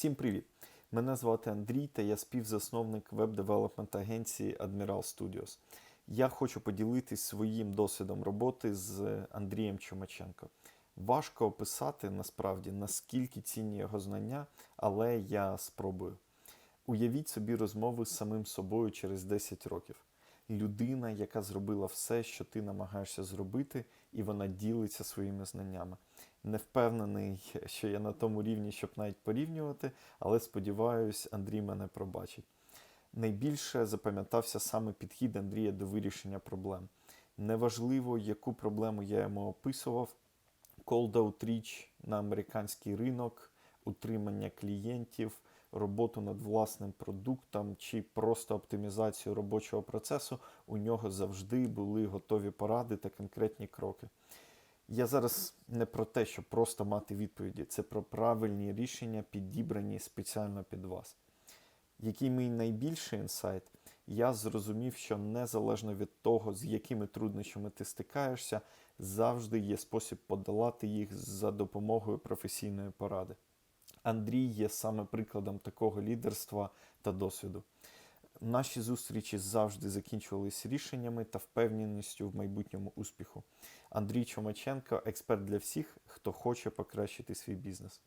Всім привіт! Мене звати Андрій та я співзасновник веб-девелопмент агенції Admiral Studios. Я хочу поділитись своїм досвідом роботи з Андрієм Чумаченко. Важко описати насправді наскільки цінні його знання, але я спробую. Уявіть собі розмови з самим собою через 10 років. Людина, яка зробила все, що ти намагаєшся зробити, і вона ділиться своїми знаннями. Не впевнений, що я на тому рівні, щоб навіть порівнювати, але сподіваюсь, Андрій мене пробачить. Найбільше запам'ятався саме підхід Андрія до вирішення проблем. Неважливо, яку проблему я йому описував, cold outreach на американський ринок, утримання клієнтів, роботу над власним продуктом чи просто оптимізацію робочого процесу, у нього завжди були готові поради та конкретні кроки. Я зараз не про те, щоб просто мати відповіді, це про правильні рішення, підібрані спеціально під вас. Який мій найбільший інсайт, я зрозумів, що незалежно від того, з якими труднощами ти стикаєшся, завжди є спосіб подолати їх за допомогою професійної поради. Андрій є саме прикладом такого лідерства та досвіду. Наші зустрічі завжди закінчувалися рішеннями та впевненістю в майбутньому успіху. Андрій Чомаченко експерт для всіх, хто хоче покращити свій бізнес.